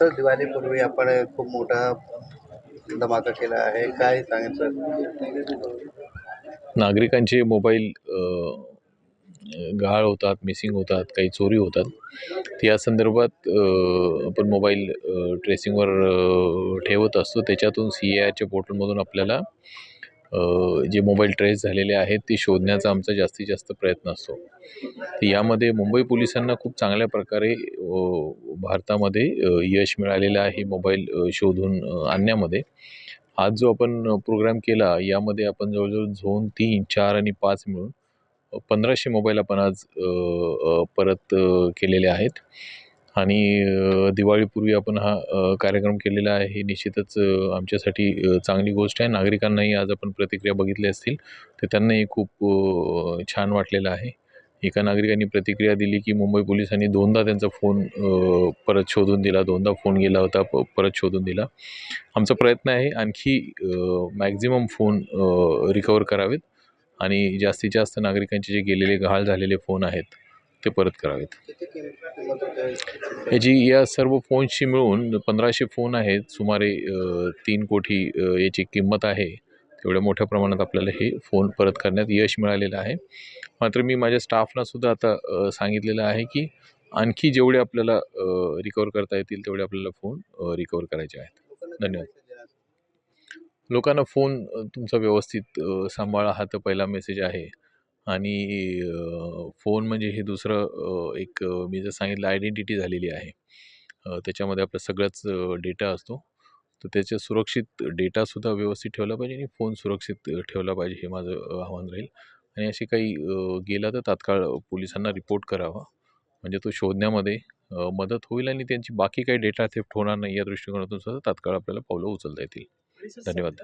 Sir दिवाळीपूर्वी आपण खूप मोठा धमाका केला आहे. काय सांगेल सर? नागरिकांचे मोबाईल गहाळ होतात मिसिंग होतात काही चोरी होतात. त्या संदर्भात आपण मोबाईल ट्रेसिंगवर ठेवत असतो. त्याच्यातून सी ए आयच्या पोर्टलमधून आपल्याला जे मोबाईल ट्रेस झालेले आहेत ते शोधण्याचा आमचा जास्तीत जास्त प्रयत्न असतो. तर यामध्ये मुंबई पोलिसांना खूप चांगल्या प्रकारे भारतामध्ये यश मिळालेलं आहे मोबाईल शोधून आणण्यामध्ये. आज जो आपण प्रोग्राम केला यामध्ये आपण जवळजवळ झोन तीन चार आणि पाच मिळून पंधराशे मोबाईल आपण आज परत केलेले आहेत. आणि दिवाळीपूर्वी आपण हा कार्यक्रम केलेला आहे. ही निश्चितच आमच्यासाठी चांगली गोष्ट आहे. नागरिकांनाही आज आपण प्रतिक्रिया बघितल्या असतील तर त्यांनाही खूप छान वाटलेलं आहे. एका नागरिकांनी प्रतिक्रिया दिली की मुंबई पोलिसांनी दोनदा त्यांचा फोन परत शोधून दिला. दोनदा फोन गेला होता प परत शोधून दिला. आमचा प्रयत्न आहे आणखी मॅक्झिमम फोन रिकवर करावेत. आणि जास्तीत जास्त नागरिकांचे जे गेलेले गहाळ झालेले फोन आहेत ते परत करावेत. याची या सर्व फोनशी मिळून पंधराशे फोन आहेत. सुमारे तीन कोटी याची किंमत आहे. तेवढ्या मोठ्या प्रमाणात आपल्याला हे फोन परत करण्यात यश मिळालेलं आहे. मात्र मी माझ्या स्टाफना सुद्धा आता सांगितलेलं आहे की आणखी जेवढे आपल्याला रिकवर करता येतील तेवढे आपल्याला फोन रिकवर करायचे आहेत. धन्यवाद. लोकांना फोन तुमचा व्यवस्थित सांभाळा. हा तर पहिला मेसेज आहे. आणि फोन म्हणजे हे दुसरं एक मी जर सांगितलं आयडेंटिटी झालेली आहे. त्याच्यामध्ये आपला सगळाच डेटा असतो. तर त्याच्या सुरक्षित डेटासुद्धा व्यवस्थित ठेवला पाहिजे आणि फोन सुरक्षित ठेवला पाहिजे हे माझं आव्हान राहील. आणि असे काही गेला तर तात्काळ पोलिसांना रिपोर्ट करावा. म्हणजे तो शोधण्यामध्ये मदत होईल आणि त्यांची बाकी काही डेटा थेफ्ट होणार नाही या दृष्टिकोनातून सुद्धा तात्काळ आपल्याला पावलं उचलता येतील. धन्यवाद.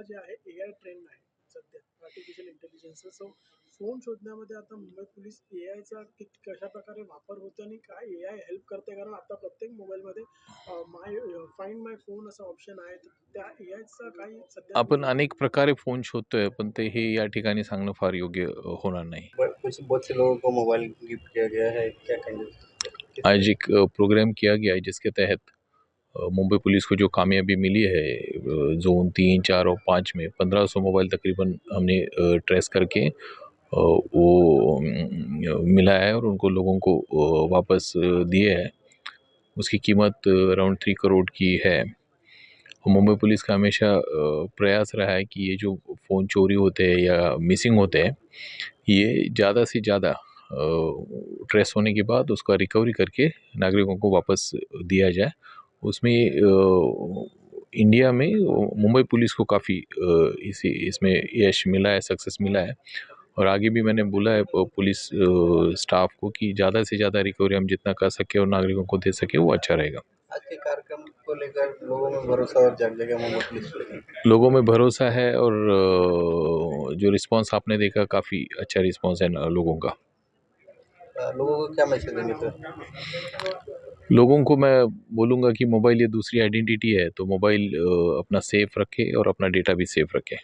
आर्टिफिशियल इंटेलिजन्सचा सो फ़ोन शोधण्यामध्ये आता मुंबई पोलीस ए आयचा कशा प्रकारे वापर होतो आणि काय ए आय हेल्प करते कारण आता प्रत्येक मोबाईलमध्ये माय फाइंड माय फ़ोन असा ऑप्शन आहे. त्या ए आयचा काही सध्या आपण अनेक प्रकारे फ़ोन शोधतोय पण ते हे या ठिकाणी सांगणं फार योग्य होणार नाही. ब- कुछ बहुत से लोगों को मोबाइल गिफ्ट किया गया है क्या कहेंगे? आज एक प्रोग्राम किया गया है जिसके तहत मुंबई पुलिस को जो कामयाबी मिली है जोन तीन, चार और पाँच में, पंद्रह सौ मोबाइल तकरीबन हमने ट्रेस करके वो मिला है और उनको लोगों को वापस दिए है। उसकी कीमत अराउंड थ्री करोड़ की है। मुंबई पुलिस का हमेशा प्रयास रहा है कि ये जो फ़ोन चोरी होते हैं या मिसिंग होते हैं, ये ज़्यादा से ज़्यादा ट्रेस होने के बाद उसका रिकवरी करके नागरिकों को वापस दिया जाए। उसमें इंडिया में मुंबई पुलिस को काफ़ी इसी इसमें यश मिला है सक्सेस मिला है। और आगे भी मैंने बोला है पुलिस स्टाफ को कि ज़्यादा से ज़्यादा रिकवरी हम जितना कर सके और नागरिकों को दे सके वो अच्छा रहेगा। आज के कार्यक्रम को लेकर लोगों में भरोसा और जग जाएगा मुंबई पुलिस लोगों में भरोसा है और जो रिस्पांस आपने देखा काफ़ी अच्छा रिस्पांस है लोगों का। लोगों को क्या मैसेज देंगे सर लोगों को मैं बोलूँगा कि मोबाइल ये दूसरी आइडेंटिटी है तो मोबाइल अपना सेफ रखे और अपना डेटा भी सेफ रखे।